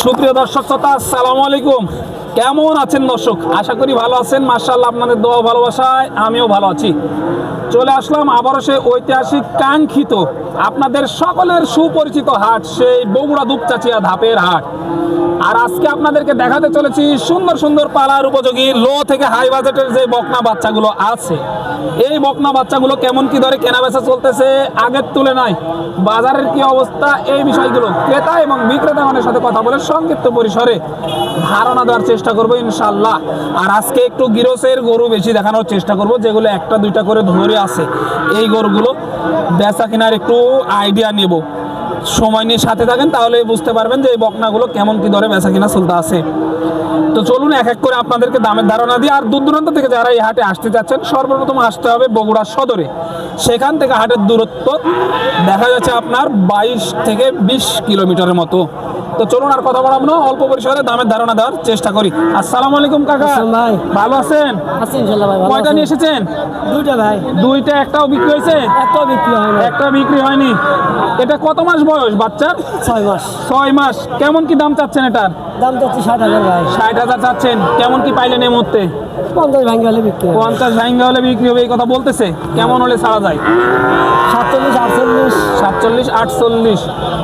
সুপ্রিয় দর্শক শ্রোতা, আসসালামু আলাইকুম। কেমন আছেন দর্শক? আশা করি ভালো আছেন। মার্শাল্লাহ আপনাদের দোয়া ভালোবাসায় আমিও ভালো আছি। চলে আসলাম আবারও সেই ঐতিহাসিক কাঙ্ক্ষিত আপনাদের সকলের সুপরিচিত হাট, সেই বগুড়া দুপচাচিয়া ধাপের হাট। আর আজকে আপনাদেরকে দেখাতে চলেছি সুন্দর সুন্দর পালার উপযোগী লো থেকে হাই বাজেটের যে বকনা বাচ্চাগুলো আছে। এই বকনা বাচ্চাগুলো কেমন কি দরে কেনা বেচা চলতেছে আগের তুলনায়? বাজারের কি অবস্থা? এই বিষয়গুলো ক্রেতা এবং বিক্রেতা বিক্রেতাগণের সাথে কথা বলে সংক্ষিপ্ত পরিসরে ধারণা দেওয়ার চেষ্টা করব ইনশাল্লাহ আর আজকে একটু গিরসের গরু বেশি দেখানোর চেষ্টা করব, যেগুলো একটা দুইটা করে ধরে আছে। এই গরুগুলো বেচা কেনার একটু আইডিয়া নেব। সময় নিয়ে সাথে থাকেন তাহলে বুঝতে পারবেন যে এই বকনাগুলো কেমন কি দরে বেচা কিনা চলতে আছে। তো চলুন এক এক করে আপনাদেরকে দামের ধারণা দিই। আর দূর দূরান্ত থেকে যারা এই হাটে আসতে যাচ্ছেন সর্বপ্রথম আসতে হবে বগুড়া সদরে। সেখান থেকে হাটের দূরত্ব দেখা যাচ্ছে আপনার বাইশ থেকে বিশ কিলোমিটারের মতো। তো চলুন আর কথা বলাবো না অল্প পরিসরে দামের ধারণা দেওয়ার চেষ্টা করি। আসসালামু আলাইকুম কাকা। ভাই। ভালো আছেন? আছি ইনশাল্লাহ ভাই কয়টা নিয়ে এসেছেন? দুইটা ভাই। দুইটা একটাও বিক্রি হয়েছে? একটাও বিক্রি হয় না একটা বিক্রি হয়নি। এটা কত মাস বয়স বাচ্চার ছয় মাস। ছয় মাস। কেমন কি দাম চাচ্ছেন এটার? দাম চাচ্ছি ষাট হাজার ভাই। ষাট হাজার চাচ্ছেন। কেমন কি পাইলেন এই মুহূর্তে? পঞ্চাশ ভাঙ্গি হলে বিক্রি পঞ্চাশ ভাঙ্গা হলে বিক্রি হবে এই কথা বলতেছে। কেমন হলে ছাড়া যায়? সাতচল্লিশ আটচল্লিশ সাতচল্লিশ আটচল্লিশ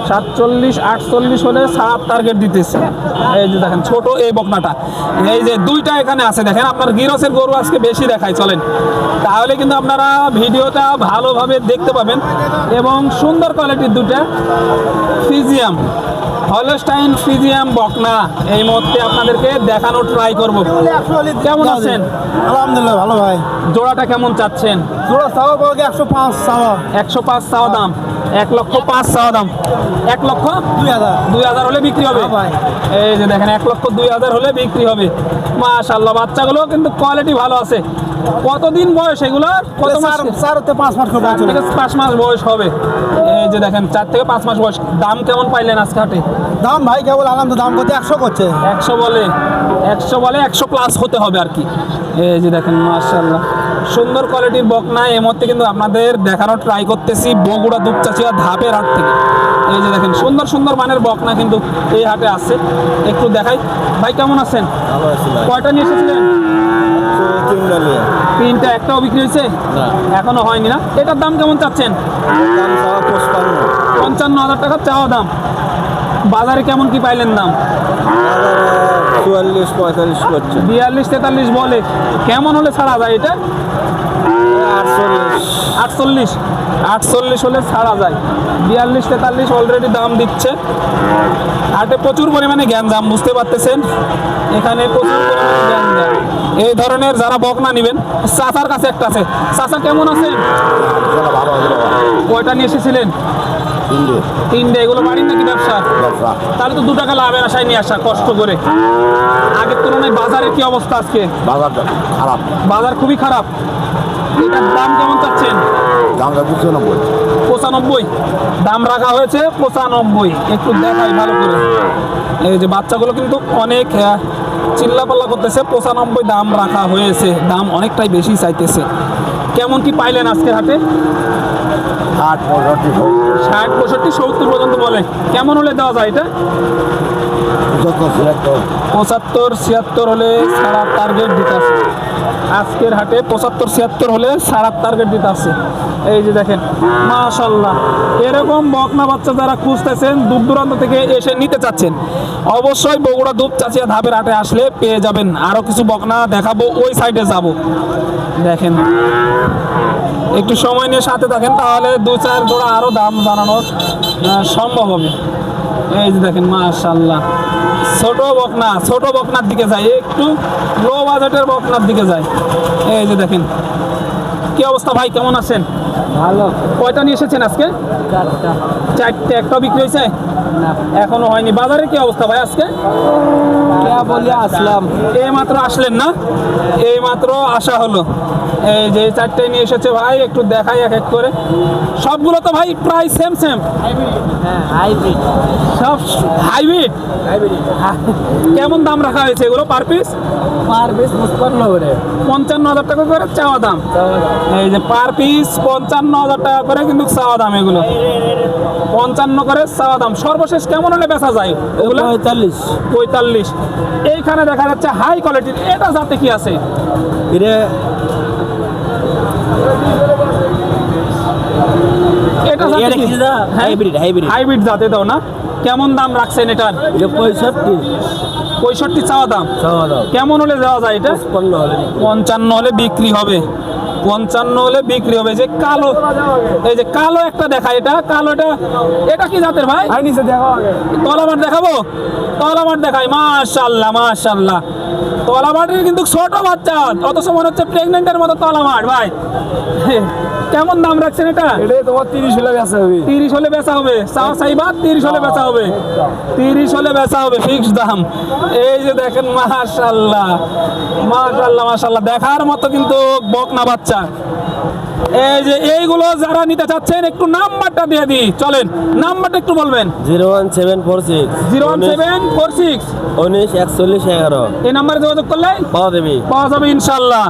সাতচল্লিশ আটচল্লিশ হলে সাত টার্গেট দিতেছে। এই যে দেখেন ছোট এই বকনাটা। এই যে দুইটা এখানে আছে দেখেন আপনার গিরসের গরু আজকে বেশি দেখায় চলেন। তাহলে কিন্তু আপনারা ভিডিওটা ভালোভাবে দেখতে পাবেন। এবং সুন্দর কোয়ালিটির দুটা ফিজিয়াম হলস্টাইন ফিজিয়াম বকনা এই মুহূর্তে আপনাদেরকে দেখানোর ট্রাই করব। কেমন আছেন? আলহামদুলিল্লাহ ভালো ভাই। জোড়াটা কেমন চাচ্ছেন? জোড়া চাওয়া একশো পাঁচ চাওয়া। একশো পাঁচ চাওয়া দাম। এক লক্ষ পাঁচ চাওয়া দাম। এক লক্ষ দুই হাজার। দুই হাজার হলে বিক্রি হবে। হ্যাঁ ভাই। এই যে দেখেন এক লক্ষ দুই হাজার হলে বিক্রি হবে। মাশাল্লাহ বাচ্চাগুলো কিন্তু কোয়ালিটি ভালো আছে। কতদিন বয়স এগুলো? কত মাস? চার হতে পাঁচ মাস চার থেকে পাঁচ মাস বয়স হবে। এই যে দেখেন চার থেকে পাঁচ মাস বয়স। দাম কেমন পাইলেন আজকে হাটে? দাম ভাই কেবল আনন্দ দাম করতে একশো করছে। একশো বলে একশো বলে একশো প্লাস হতে হবে আর কি। এই যে দেখেন মার্শাল্লাহ সুন্দর কোয়ালিটির বকনা এই মুহূর্তে কিন্তু আপনাদের দেখানোর ট্রাই করতেছি বগুড়া দুপচাচিয়া ধাপের হাট থেকে। এই যে দেখেন সুন্দর সুন্দর মানের বকনা কিন্তু এই হাটে আছে। একটু দেখাই। ভাই কেমন আছেন? কয়টা নিয়ে এসেছিলেন? তিনটা একটাও বিক্রি হয়েছে? এখনও হয়নি না? এটার দাম কেমন চাচ্ছেন? পঞ্চান্ন হাজার টাকা চাওয়া দাম। বাজারে কেমন কি পাইলেন দাম? চুয়াল্লিশ পঁয়তাল্লিশ করছে। বিয়াল্লিশ তেতাল্লিশ বলে। কেমন হলে ছাড়া যায় এটা? আটচল্লিশ। আটচল্লিশ? আটচল্লিশ হলে ছাড়া যায়। বিয়াল্লিশ তেতাল্লিশ অলরেডি দাম দিচ্ছে। হাটে প্রচুর পরিমাণে জ্ঞান দাম বুঝতে পারতেছেন? এখানে প্রচুর পরিমাণে জ্ঞান দাম এই ধরনের যারা বকনা নেবেন চাচার কাছে একটা আছে। চাচা কেমন আছেন? কয়টা নিয়ে এসেছিলেন? তিনটে এগুলো বাড়ির নাকি ব্যবসা? তাহলে তো দু টাকা লাভের আশায় নিয়ে আসা কষ্ট করে। আগের তুলনায় বাজারের কি অবস্থা আজকে? বাজারটা খারাপ। বাজার খুবই খারাপ। এটার দাম কেমন চাচ্ছেন? দামটা দুশো নব্বই পঁচানব্বই? দাম রাখা হয়েছে পঁচানব্বই। একটু দেখাই ভালো করে। এই যে বাচ্চাগুলো কিন্তু অনেক চিল্লাপাল্লা করতেছে। পঁচানব্বই দাম রাখা হয়েছে। দাম অনেকটাই বেশি চাইতেছে। কেমন কি পাইলেন আজকের হাটে? আট পঁয়ষট্টি ষাট পঁয়ষট্টি সত্তর পর্যন্ত বলে। কেমন হলে দেওয়া যায় এটা? পঁচাত্তর ছিয়াত্তর। পঁচাত্তর ছিয়াত্তর হলে সারা টার্গেট দিতে আছে। আজকের হাটে পঁচাত্তর ছিয়াত্তর হলে সারা টার্গেট দিতে আছে। এই যে দেখেন মাশাল্লাহ এরকম বকনা বাচ্চা যারা খুঁজতেছেন দূর দূরান্ত থেকে এসে নিতে চাচ্ছেন অবশ্যই বগুড়া দুপ চাচিয়া ধাপের হাটে আসলে পেয়ে যাবেন। আরও কিছু বকনা দেখাবো ওই সাইডে যাব। দেখেন। একটু সময় নিয়ে সাথে থাকেন, তাহলে দু চার জোড়া আরও দাম জানানোর সম্ভব হবে। এই যে দেখেন মাশাল্লাহ ছোট বকনা, ছোট বকনার দিকে যায় একটু লো বাজেটের বকনার দিকে যায় এই যে দেখেন, কি অবস্থা ভাই, কেমন আছেন? ভালো। কয়টা নিয়ে এসেছেন আজকে? চারটে। একটা বিক্রি হয়েছে? এখনও হয়নি। বাজারে কি অবস্থা ভাই আজকে? বলে আসলাম। এই মাত্র আসলেন না? এই মাত্র আসা হলো। এই যে চারটে নিয়ে এসেছে ভাই একটু দেখাই এক এক করে। সবগুলো তো ভাই প্রায় সেম সেম হাইব্রিড সব হাইব্রিড কেমন দাম রাখা হয়েছে এগুলো পার পিস পার পিস পঞ্চান্ন হাজার টাকা করে চাওয়া দাম। এই যে পার পিস পঞ্চান্ন হাজার টাকা করে কিন্তু চাওয়া দাম এগুলো। পঞ্চান্ন করে চাওয়া দাম। সর্বশেষ কেমন হলে বেচা যায়? এগুলো? পঁয়তাল্লিশ। পঁয়তাল্লিশ। এইখানে দেখা যাচ্ছে হাই কোয়ালিটির এটা যাতে কি আছে? এটা। হাইব্রিড জাতে দাও না। কেমন দাম রাখছেন এটার? এটা পঁয়ষট্টি। পঁয়ষট্টি চাওয়া দাম। চাওয়া কেমন হলে দেওয়া যায় এটা? পঞ্চান্ন হলে বিক্রি হবে। পঞ্চান্ন হলে বিক্রি হবে। যে কালো এই যে কালো একটা দেখা এটা কালো এটা এটা কি জাতের ভাই? তলাবার দেখাবো? তলাবার দেখাই মাশাল্লাহ মাশাল্লাহ তলাবাটের কিন্তু ছোট বাচ্চা অথচ মনে হচ্ছে প্রেগনেন্টের মতো তলামাট ভাই। কেমন দাম রাখছেন এটা? এটা তোমার তিরিশ হলে বেচা হবে। তিরিশ হলে বেচা হবে। চাও চাইবা তিরিশ হলে বেচা হবে। তিরিশ হলে বেচা হবে ফিক্স দাম। এই যে দেখেন মাশাল্লাহ মাশাল্লাহ মাশাল্লাহ দেখার মতো কিন্তু বক না বাচ্চা। এই যে এইগুলো যারা নিতে চাচ্ছেন একটু নাম্বারটা দিয়ে দিই। চলেন নাম্বারটা একটু বলবেন। Zero one seven four six. Zero one seven four six. উনিশ একচল্লিশ এগারো। এই নাম্বারে যোগাযোগ করলে পাওয়া দেবে পাওয়া যাবে ইনশাল্লাহ।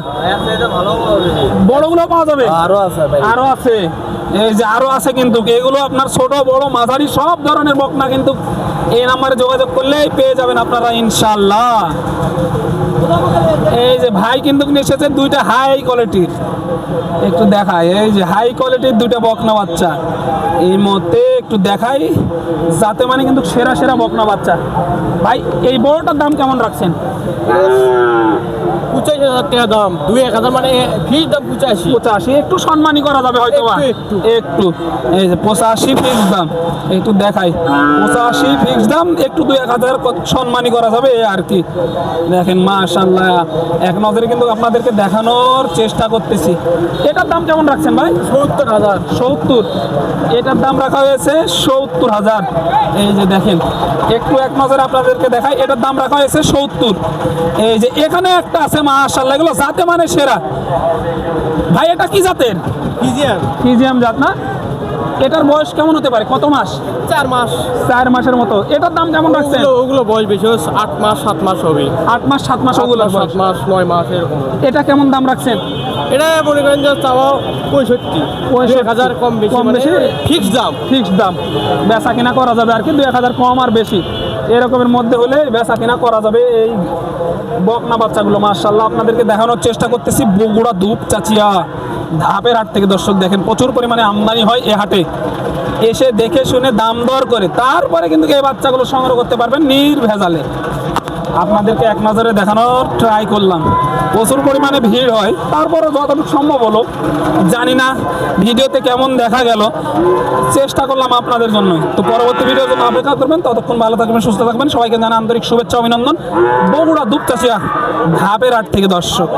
বড়গুলো পাওয়া যাবে। আরও আছে আরও আছে। এই যে আরও আছে কিন্তু। এগুলো আপনার ছোট বড় মাঝারি সব ধরনের বকনা কিন্তু এই নাম্বারে যোগাযোগ করলেই পেয়ে যাবেন আপনারা ইনশাল্লাহ। এই যে ভাই কিন্তু এসেছেন দুইটা হাই কোয়ালিটির একটু দেখাই, এই যে হাই কোয়ালিটির দুইটা বকনা বাচ্চা। এই মতে একটু দেখাই, যাতে মানে কিন্তু সেরা সেরা বকনা বাচ্চা। ভাই, এই বড়টার দাম কেমন রাখছেন? পঁচাশি হাজার টাকা দাম দুই এক হাজার মানে ফিস দাম পঁচাশি। পঁচাশি একটু সম্মানই করা যাবে হয়তো একটু, একটু। এই যে পঁচাশি ফিক্স দাম একটু দেখাই। পঁচাশি ফিক্স দাম একটু দুই এক হাজার সম্মানই করা যাবে আর কি। দেখেন মাশাল্লাহ এক নজরে কিন্তু আপনাদেরকে দেখানোর চেষ্টা করতেছি। এটার দাম কেমন রাখছেন ভাই? সত্তর হাজার। সত্তর। এটার দাম রাখা হয়েছে সত্তর হাজার। এই যে দেখেন একটু এক নজরে আপনাদেরকে দেখাই এটার দাম রাখা হয়েছে সত্তর। এই যে এখানে একটা আছে মাশাল্লাহ এগুলো জাতে মানে সেরা। ভাই এটা কি জাতের? ফিজিয়ান। ফিজিয়াম জাত না? এটার বয়স কেমন হতে পারে? কত মাস? চার মাস। চার মাসের মতো। এটার দাম কেমন রাখছেন? ওগুলো বয়স বেশি আট মাস সাত মাস হবে। আট মাস সাত মাস ওগুলো সাত মাস নয় মাস এরকম এটা কেমন দাম রাখছেন? এটা মনে করেন যে চাওয়া পঁয়ষট্টি পঁয়ষট্টি। হাজার কম বেশি কম বেশি? ফিক্স দাম। ফিক্সড দাম। বেচা কিনা করা যাবে আর কি দুই এক হাজার কম আর বেশি। এরকমের মধ্যে হলে বেচা কিনা করা যাবে এই বকনা বাচ্চাগুলো মার্শাল্লাহ আপনাদেরকে দেখানোর চেষ্টা করতেছি বগুড়া ধূপ চাচিয়া ধাপের হাট থেকে দর্শক দেখেন প্রচুর পরিমাণে আমদানি হয় এ হাটে। এসে দেখে শুনে দাম দর করে তারপরে কিন্তু এই বাচ্চাগুলো সংগ্রহ করতে পারবেন নির্ভেজালে। আপনাদেরকে এক নজরে দেখানোর ট্রাই করলাম। প্রচুর পরিমাণে ভিড় হয়। তারপরে যতটুকু সম্ভব হলো, জানি না ভিডিওতে কেমন দেখা গেল। চেষ্টা করলাম আপনাদের জন্য। তো পরবর্তী ভিডিওর জন্য অপেক্ষা করবেন। ততক্ষণ ভালো থাকবেন, সুস্থ থাকবেন। সবাইকে জানা আন্তরিক শুভেচ্ছা, অভিনন্দন। বগুড়া দুপচাচিয়া ধাপের আট থেকে দর্শক।